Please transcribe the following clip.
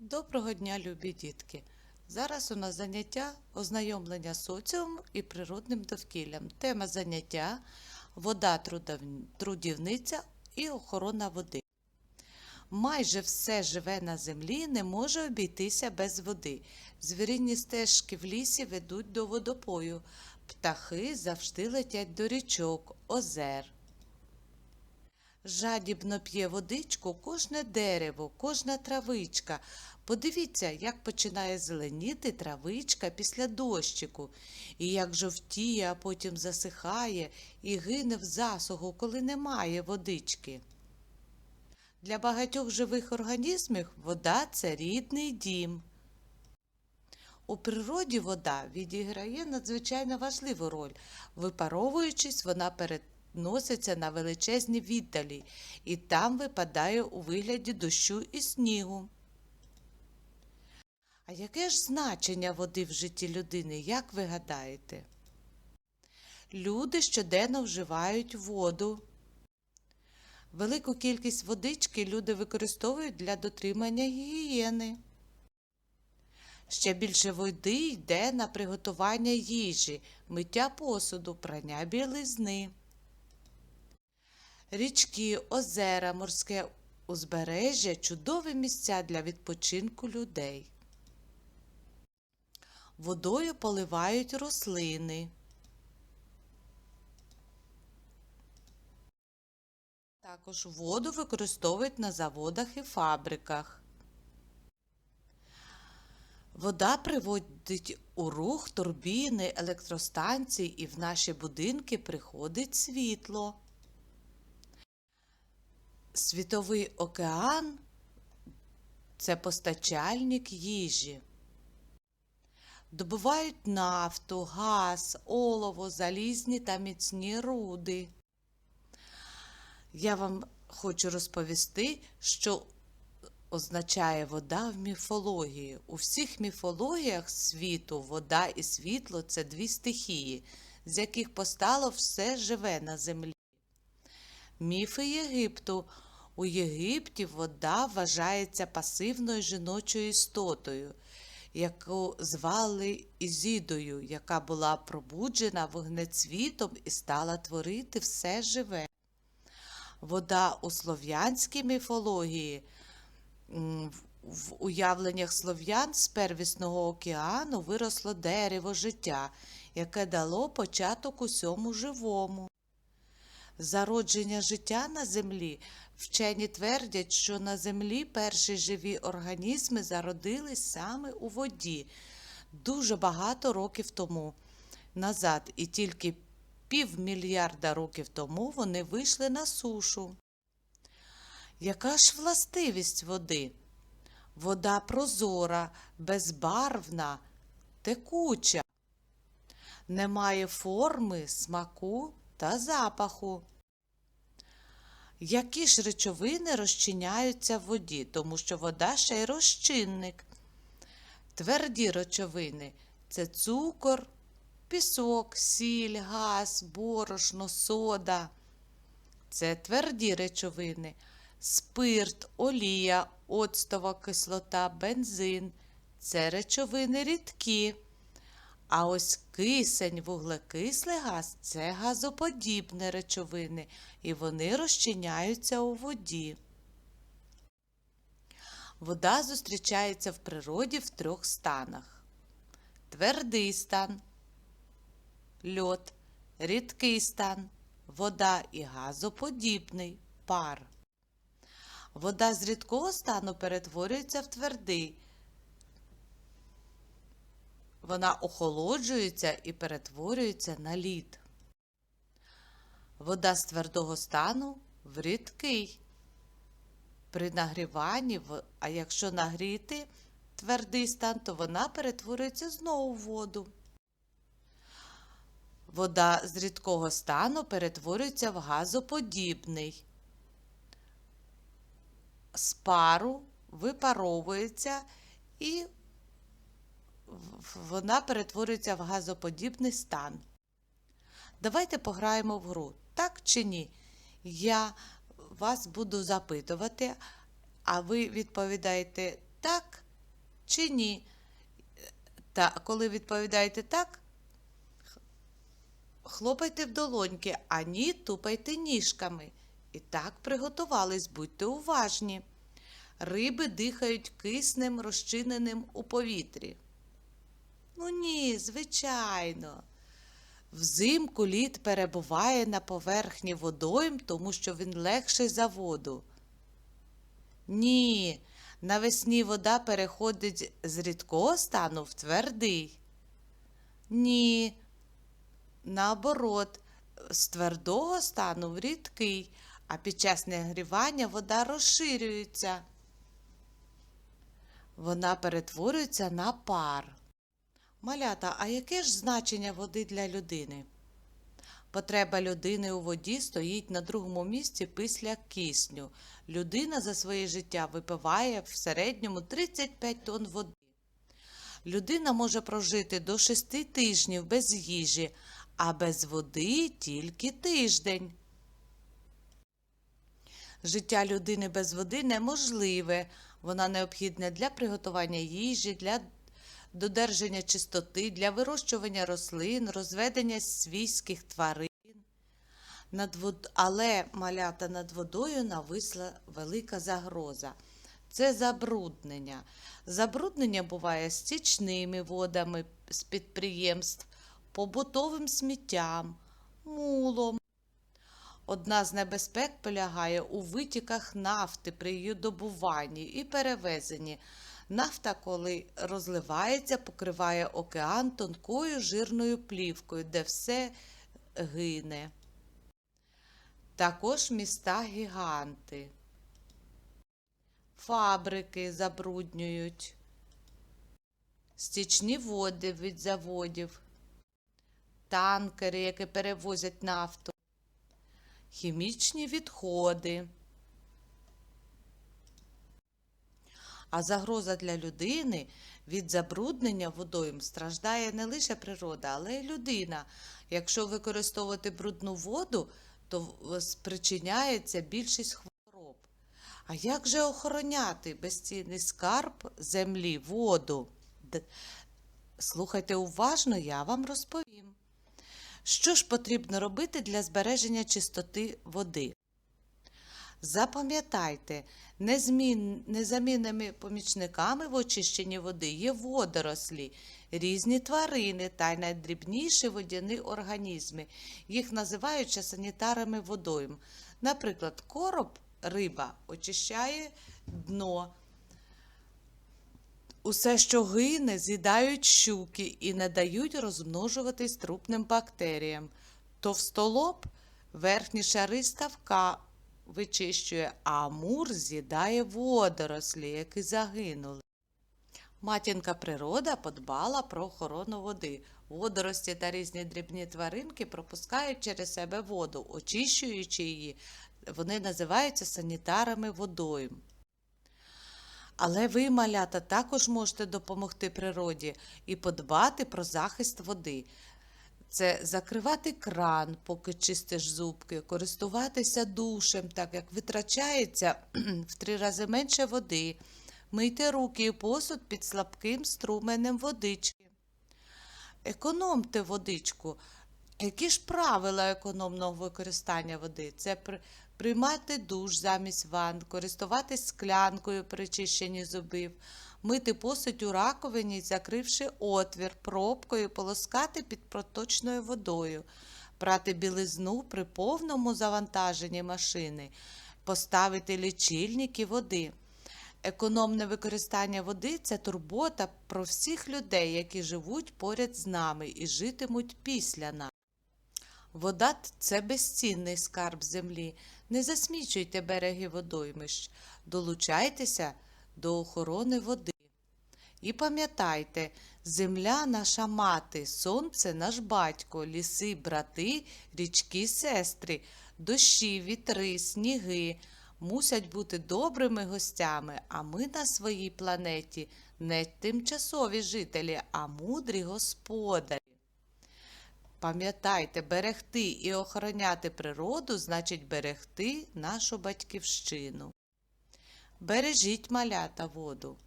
Доброго дня, любі дітки! Зараз у нас заняття ознайомлення з соціумом і природним довкіллям. Тема заняття вода, трудівниця і охорона води. Майже все живе на землі не може обійтися без води. Звіринні стежки в лісі ведуть до водопою. Птахи завжди летять до річок, озер. Жадібно п'є водичку кожне дерево, кожна травичка. Подивіться, як починає зеленіти травичка після дощику, і як жовтіє, а потім засихає і гине в засуху, коли немає водички. Для багатьох живих організмів вода це рідний дім. У природі вода відіграє надзвичайно важливу роль. Випаровуючись, вона переноситься на величезні віддалі і там випадає у вигляді дощу і снігу. А яке ж значення води в житті людини, як ви гадаєте? Люди щоденно вживають воду. Велику кількість водички люди використовують для дотримання гігієни. Ще більше води йде на приготування їжі, миття посуду, прання білизни. Річки, озера, морське узбережжя чудові місця для відпочинку людей. Водою поливають рослини. Також воду використовують на заводах і фабриках. Вода приводить у рух турбіни, електростанції і в наші будинки приходить світло. Світовий океан це постачальник їжі. Добувають нафту, газ, олово, залізні та міцні руди. Я вам хочу розповісти, що означає вода в міфології. У всіх міфологіях світу вода і світло це дві стихії, з яких постало все живе на землі. Міфи Єгипту. У Єгипті вода вважається пасивною жіночою істотою, яку звали Ізідою, яка була пробуджена вогнецвітом і стала творити все живе. Вода у слов'янській міфології в- уявленнях слов'ян з первісного океану виросло дерево життя, яке дало початок усьому живому. Зародження життя на землі вчені твердять, що на землі перші живі організми зародились саме у воді дуже багато років тому назад, і тільки півмільярда років тому вони вийшли на сушу. Яка ж властивість води? Вода прозора, безбарвна, текуча, не має форми, смаку та запаху. Які ж речовини розчиняються в воді, тому що вода ще й розчинник. Тверді речовини це цукор, пісок, сіль, газ, борошно, сода. Це тверді речовини, спирт, олія, оцтова кислота, бензин. Це речовини рідкі. А ось кисень, вуглекислий газ це газоподібні речовини, і вони розчиняються у воді. Вода зустрічається в природі в трьох станах: твердий стан, льод, рідкий стан, вода і газоподібний пар. Вода з рідкого стану перетворюється в твердий. Вона охолоджується і перетворюється на лід. Вода з твердого стану в рідкий. При нагріванні, а якщо нагріти твердий стан, то вона перетворюється знову в воду. Вода з рідкого стану перетворюється в газоподібний. З пару випаровується і вона перетворюється в газоподібний стан. Давайте пограємо в гру, так чи ні? Я вас буду запитувати, а ви відповідаєте так чи ні? Та коли відповідаєте так, хлопайте в долоньки, а ні, тупайте ніжками. І так приготувались, будьте уважні. Риби дихають киснем, розчиненим у повітрі. Ну ні, звичайно. Взимку лід перебуває на поверхні водойм, тому що він легший за воду. Ні, навесні вода переходить з рідкого стану в твердий. Ні, наоборот, з твердого стану в рідкий, а під час нагрівання вода розширюється. Вона перетворюється на пар. Малята, а яке ж значення води для людини? Потреба людини у воді стоїть на другому місці після кисню. Людина за своє життя випиває в середньому 35 тонн води. Людина може прожити до 6 тижнів без їжі, а без води тільки тиждень. Життя людини без води неможливе. Вона необхідна для приготування їжі, для додержання чистоти, для вирощування рослин, розведення свійських тварин. Над вод... Але малята над водою нависла велика загроза. Це забруднення. Забруднення буває стічними водами з підприємств, побутовим сміттям, мулом. Одна з небезпек полягає у витіках нафти при її добуванні і перевезенні. Нафта, коли розливається, покриває океан тонкою жирною плівкою, де все гине. Також міста гіганти. Фабрики забруднюють, стічні води від заводів, танкери, які перевозять нафту, хімічні відходи. А загроза для людини від забруднення водойм страждає не лише природа, але й людина. Якщо використовувати брудну воду, то спричиняється більшість хвороб. А як же охороняти безцінний скарб землі, воду? Слухайте уважно, я вам розповім. Що ж потрібно робити для збереження чистоти води? Запам'ятайте, незмін... незамінними помічниками в очищенні води є водорослі, різні тварини та й найдрібніші водяні організми. Їх називають санітарами водойм. Наприклад, короб риба очищає дно. Усе, що гине, з'їдають щуки і не дають розмножуватись трупним бактеріям. Товстолоб верхні шари ставка вичищує, а амур з'їдає водорослі, які загинули. Матінка природа подбала про охорону води. Водорості та різні дрібні тваринки пропускають через себе воду, очищуючи її. Вони називаються санітарами водойм. Але ви, малята, також можете допомогти природі і подбати про захист води. Це закривати кран, поки чистиш зубки, користуватися душем, так як витрачається в три рази менше води, мийте руки і посуд під слабким струменем водички. Економте водичку. Які ж правила економного використання води? Це приймати душ замість ванн, користуватись склянкою при чищенні зубів, мити посудь у раковині, закривши отвір, пробкою, полоскати під проточною водою, прати білизну при повному завантаженні машини, поставити лічильники води. Економне використання води це турбота про всіх людей, які живуть поряд з нами і житимуть після нас. Вода це безцінний скарб землі. Не засмічуйте береги водоймищ, долучайтеся до охорони води. І пам'ятайте, земля наша мати, сонце наш батько, ліси, брати, річки, сестри, дощі, вітри, сніги мусять бути добрими гостями, а ми на своїй планеті не тимчасові жителі, а мудрі господарі. Пам'ятайте, берегти і охороняти природу значить берегти нашу батьківщину. Бережіть малята воду.